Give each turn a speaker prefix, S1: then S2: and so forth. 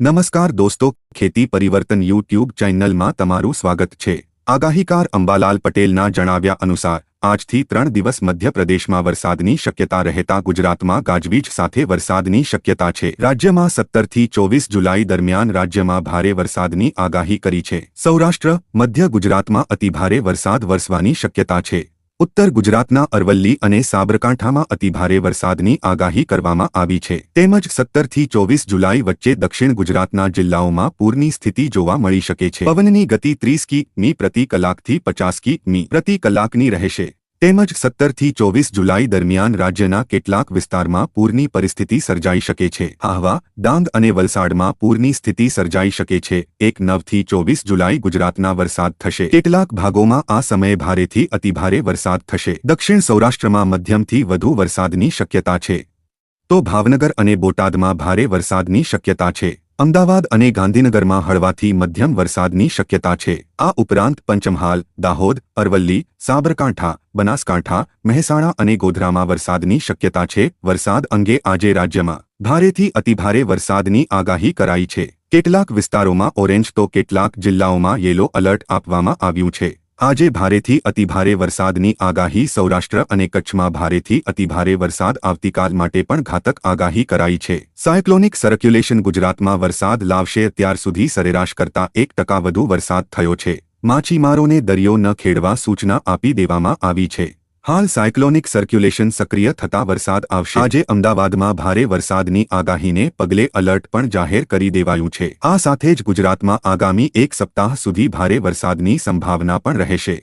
S1: નમસ્કાર દોસ્તો, ખેતી પરિવર્તન યુટ્યુબ ચેનલમાં તમારું સ્વાગત છે. આગાહીકાર અંબાલાલ પટેલના જણાવ્યા અનુસાર, આજથી ત્રણ દિવસ મધ્યપ્રદેશમાં વરસાદની શક્યતા રહેતા ગુજરાતમાં ગાજવીજ સાથે વરસાદની શક્યતા છે. રાજ્યમાં સત્તરથી ચોવીસ જુલાઈ દરમિયાન રાજ્યમાં ભારે વરસાદની આગાહી કરી છે. સૌરાષ્ટ્ર, મધ્ય ગુજરાતમાં અતિભારે વરસાદ વરસવાની શક્યતા છે. ઉત્તર ગુજરાતના અરવલ્લી અને સાબરકાંઠામાં અતિભારે વરસાદની આગાહી કરવામાં આવી છે. તેમજ સત્તરથી ચોવીસ જુલાઈ વચ્ચે દક્ષિણ ગુજરાતના જિલ્લાઓમાં પૂરની સ્થિતિ જોવા મળી શકે છે. પવનની ગતિ ત્રીસ કી મી પ્રતિ કલાકથી પચાસ કી મી પ્રતિ કલાકની રહેશે. તેમજ સત્તરથી ચોવીસ જુલાઈ દરમિયાન રાજ્યના કેટલાક વિસ્તારમાં પૂરની પરિસ્થિતિ સર્જાઈ શકે છે. આહવા, ડાંગ અને વલસાડમાં પૂરની સ્થિતિ સર્જાઈ શકે છે. એક નવથી ચોવીસ જુલાઈ ગુજરાતના વરસાદ થશે. કેટલાક ભાગોમાં આ સમયે ભારેથી અતિભારે વરસાદ થશે. દક્ષિણ સૌરાષ્ટ્રમાં મધ્યમથી વધુ વરસાદની શક્યતા છે. તો ભાવનગર અને બોટાદમાં ભારે વરસાદની શક્યતા છે. અમદાવાદ અને ગાંધીનગરમાં હળવાથી મધ્યમ વરસાદની શક્યતા છે. આ ઉપરાંત પંચમહાલ, દાહોદ, અરવલ્લી, સાબરકાંઠા, બનાસકાંઠા, મહેસાણા અને ગોધરામાં વરસાદની શક્યતા છે. વરસાદ અંગે આજે રાજ્યમાં ભારેથી અતિભારે વરસાદની આગાહી કરાઈ છે. કેટલાક વિસ્તારોમાં ઓરેન્જ તો કેટલાક જિલ્લાઓમાં યેલો એલર્ટ આપવામાં આવ્યું છે. આજે ભારેથી અતિભારે વરસાદની આગાહી સૌરાષ્ટ્ર અને કચ્છમાં ભારેથી અતિભારે વરસાદ આવતીકાલ માટે પણ ઘાતક આગાહી કરાઈ છે. સાયક્લોનિક સર્ક્યુલેશન ગુજરાતમાં વરસાદ લાવશે અત્યાર સુધી સરેરાશ કરતા એક ટકા વધુ વરસાદ થયો છે. માછીમારોને દરિયો ન ખેડવા સૂચના આપી દેવામાં આવી છે. હાલ સાયક્લોનિક સર્ક્યુલેશન સક્રિય થતા વરસાદ આવશે. આજે અમદાવાદમાં ભારે વરસાદની આગાહીને પગલે અલર્ટ પણ જાહેર કરી દેવાયું છે. આ સાથે જ ગુજરાતમાં આગામી એક સપ્તાહ સુધી ભારે વરસાદની સંભાવના પણ રહેશે.